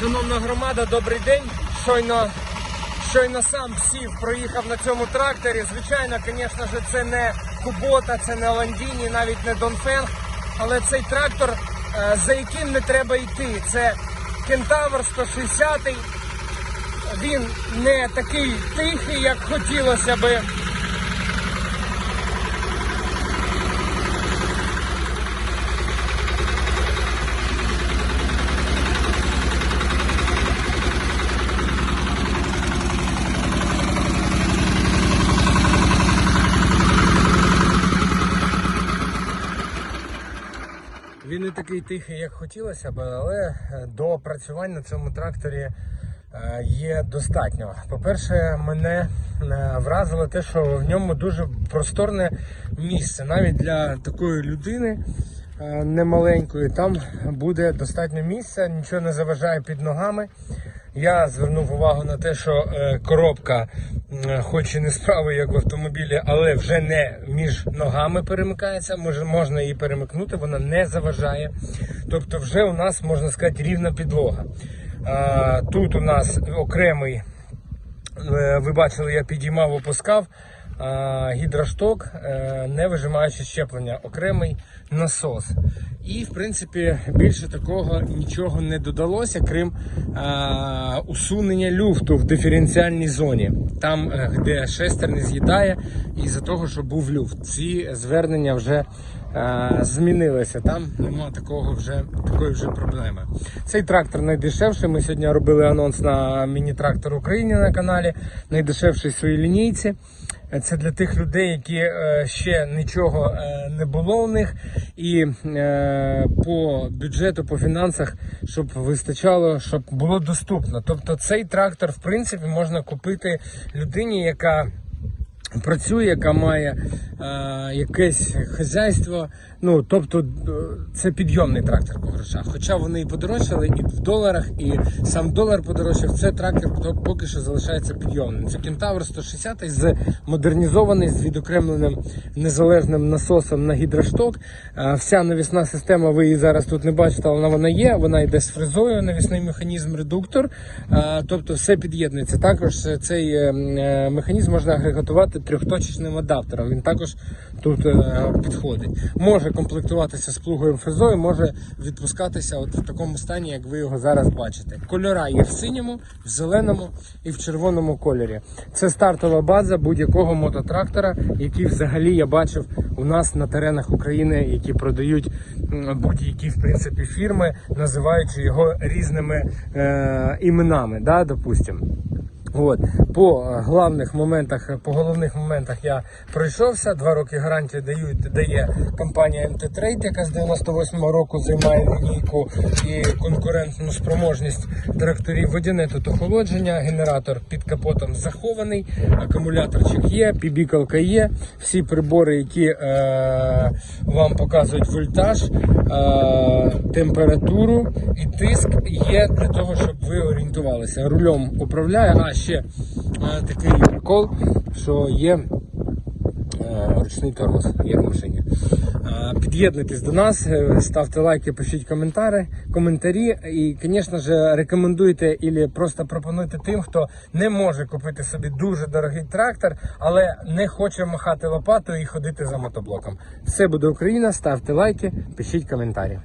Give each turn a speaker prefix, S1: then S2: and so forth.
S1: Шановна громада, добрий день. Щойно, щойно сам сів, проїхав на цьому тракторі. Звичайно, звісно ж, це не Кубота, це не Ландіні, навіть не Донфенг. Але цей трактор, е, за яким не треба йти, це Кентавр 160. Він не такий тихий, як хотілося би. Не такий тихий, як хотілося б, але е, до опрацювань на цьому тракторі е, є достатньо. По-перше, мене е, вразило те, що в ньому дуже просторне місце. Навіть для такої людини е, немаленької там буде достатньо місця, нічого не заважає під ногами. Я звернув увагу на те, що е, коробка, хоч і не справа, як в автомобілі, але вже не між ногами перемикається. Може, можна її перемикнути, вона не заважає. Тобто, вже у нас можна сказати рівна підлога. Тут у нас окремий, е, ви бачили, я підіймав, опускав. А, Гідрошток, е, не вижимаючи щеплення, окремий насос. І, в принципі, більше такого нічого не додалося, крім е, усунення люфту в диференціальній зоні, там, е, де шестер не з'їдає, із-за того, що був люфт. Ці звернення вже е, змінилися. Там нема такого вже такої вже проблеми. Цей трактор найдешевший. Ми сьогодні робили анонс на міні-трактор Україні на каналі. Найдешевший в своїй лінійці. Це для тих людей, які е, ще нічого е, не було у них, і е, по бюджету, по фінансах, щоб вистачало, щоб було доступно. Тобто цей трактор, в принципі, можна купити людині, яка працює, яка має е, якесь хазяйство. Ну тобто е, це підйомний трактор по грошах. Хоча вони і подорожчали, і в доларах, і сам долар подорожчав. Це трактор поки що залишається підйомним. Це Кентавр 160 з модернізований з відокремленим незалежним насосом на гідрошток. Е, Вся навісна система, ви її зараз тут не бачите, але вона є. Вона йде з фрезою, навісний механізм, редуктор. Е, Тобто все під'єднується. Також цей е, е, механізм можна агрегатувати трьохточечним адаптером. Він також тут е, підходить. Може комплектуватися з плугою фрезою, може відпускатися от в такому стані, як ви його зараз бачите. Кольора є в синьому, в зеленому і в червоному кольорі. Це стартова база будь-якого мототрактора, який взагалі я бачив у нас на теренах України, які продають будь-які в принципі фірми, називаючи його різними е, іменами, да, допустимо. От по е, главних моментах, е, по головних моментах я пройшовся. Два роки гарантії дають дає компанія МТ Trade, яка з 98-го року займає лінійку і конкурентну спроможність тракторів. Водяне тут охолодження, генератор під капотом захований, акумуляторчик є, пібікалка є. Всі прибори, які е, вам показують вольтаж, е, температуру і тиск є для того, щоб ви орієнтувалися. Рулем управляє. Ще е, такий прикол, що є е, ручний тормоз є в машині. Е, Під'єднуйтесь до нас, ставте лайки, пишіть коментарі, коментарі. І, звісно ж, рекомендуйте і просто пропонуйте тим, хто не може купити собі дуже дорогий трактор, але не хоче махати лопатою і ходити за мотоблоком. Все буде Україна, ставте лайки, пишіть коментарі.